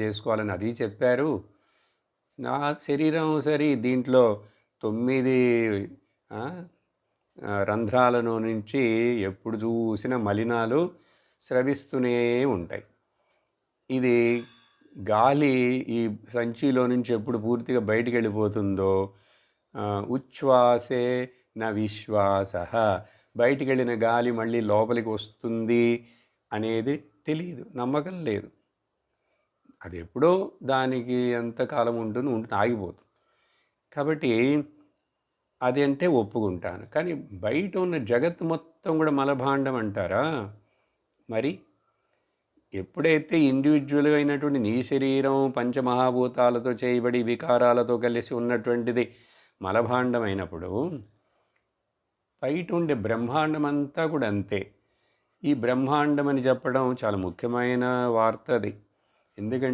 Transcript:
చేసుకోవాలని అది చెప్పారు. నా శరీరం సరి దీంట్లో తొమ్మిది రంధ్రాలను నుంచి ఎప్పుడు చూసిన మలినాలు స్రవిస్తూనే ఉంటాయి. ఇది గాలి ఈ సంచిలో నుంచి ఎప్పుడు పూర్తిగా బయటికి వెళ్ళిపోతుందో ఉచ్ఛ్వాసే నా విశ్వాస. బయటికి వెళ్ళిన గాలి మళ్ళీ లోపలికి వస్తుంది అనేది తెలియదు నమ్మకం లేదు. అది ఎప్పుడో దానికి ఎంతకాలం ఉంటుంది ఉంటుంది ఆగిపోతుంది. కాబట్టి అది అంటే ఒప్పుకుంటాను. కానీ బయట ఉన్న జగత్ మొత్తం కూడా మలభాండం అంటారా? మరి ఎప్పుడైతే ఇండివిజువల్గా అయినటువంటి నీ శరీరం పంచమహాభూతాలతో చేయబడి వికారాలతో కలిసి ఉన్నటువంటిది మలభాండం అయినప్పుడు బయట ఉండే బ్రహ్మాండం అంతా కూడా అంతే. ఈ బ్రహ్మాండం అని చెప్పడం చాలా ముఖ్యమైన వార్త అది. ఎందుకంటే